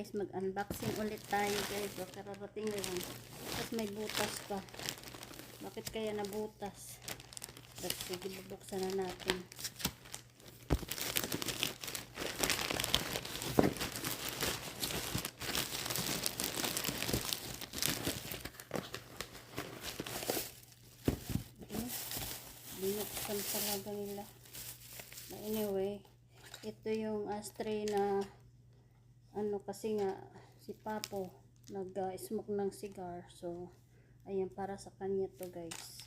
guys, mag-unboxing ulit tayo guys. Kararating lang. Tapos may butas pa. Bakit kaya nabutas? But sige, bubuksan na natin. Binuksan talaga nila. Anyway, ito yung ashtray na ano kasi nga si Papo nag-smoke ng cigar. So, ayan para sa kanya to guys.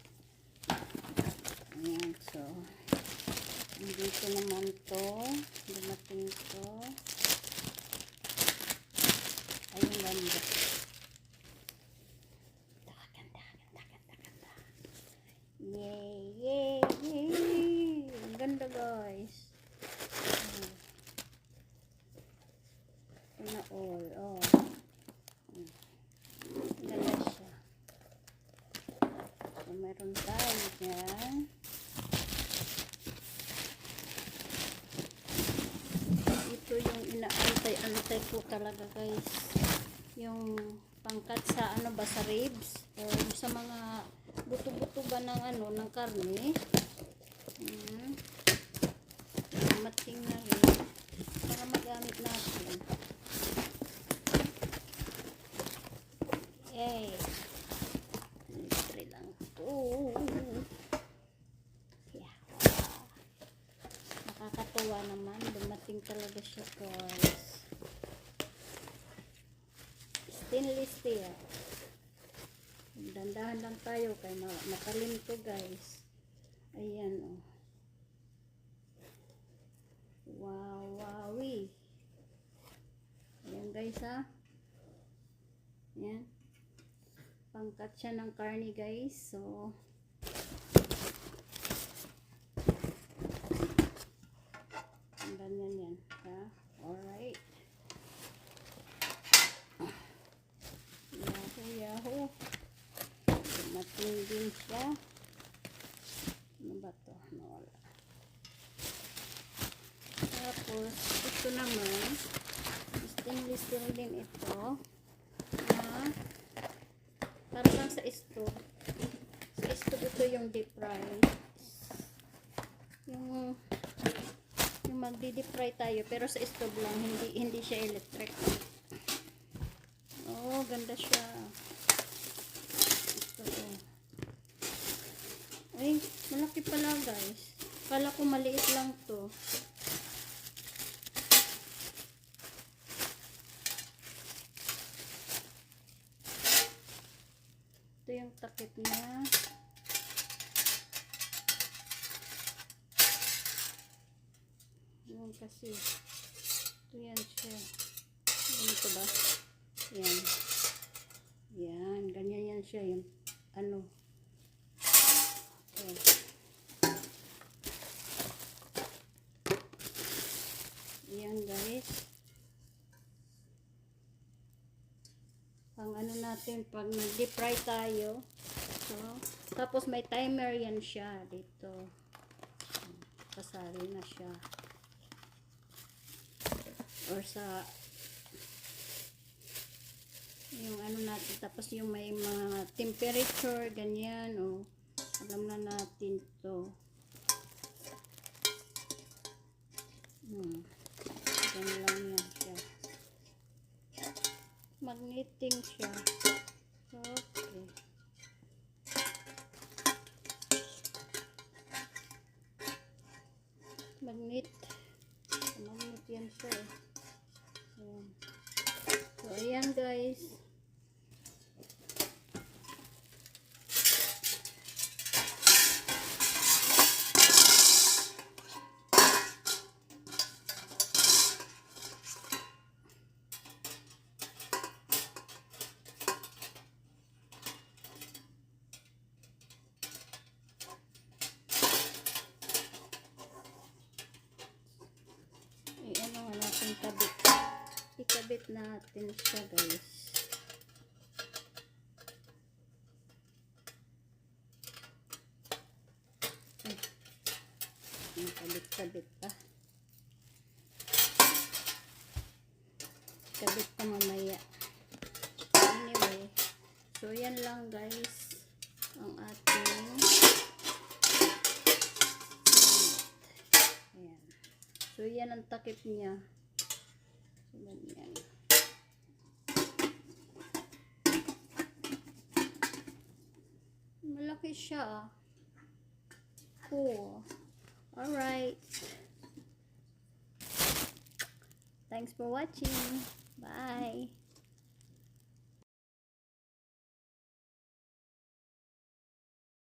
Ayan, so dito naman to dumating to ayun ganda ganda ganda ganda ganda yay yay yay ang ganda guys Hmm. ito na all oh Hmm. Ang ganda siya so meron tayo dyan. Ito yung inaantay-antay ko talaga guys. Yung pangkat sa ano ba sa ribs? O sa mga buto-buto ba ng ano ng karne hmm. mating na rin para magamit natin eh libre lang oh yeah nakakatuwa naman dumating talaga siya guys. Stainless steel. Dandahan lang tayo kay ma- matalim to guys. Ayan oh. Wow wowie. Ayan guys ha ayan. Pangkat siya ng karne guys. So Ang ganyan yan. Ha? Alright. Yahoo. Dumating din siya. Ano ba to? Nawala. Tapos, ito naman, stainless steel din ito. Na, para lang sa stove. Sa stove ito yung deep fry. Yung yung magdi-deep fry tayo pero sa stove lang hindi hindi siya electric oh ganda siya ito oh. ay malaki pala guys kala ko maliit lang to ito yung takip niya Yun kasi. Ito yan siya. Ganito ba? Yan. Yan. Ganyan yan siya. Yung ano. Yan. Yan guys. Pang ano natin, pag nag-deep fry tayo. So, tapos may timer yan siya dito. Kasali na siya or sa yung ano natin tapos yung may mga temperature ganyan o alam na natin to hmm ganyan lang yan siya magneting siya okay magnet magnet yan siya eh. So, ayan guys. Eh, ano nga natin kabit ikabit natin siya guys ay nakabit-kabit pa ito ikabit pa mamaya. Anyway, so yan lang guys ang ating. Ayan. So yan ang takip niya. Ganyan. Malaki siya ah. Cool. Alright. Thanks for watching. Bye.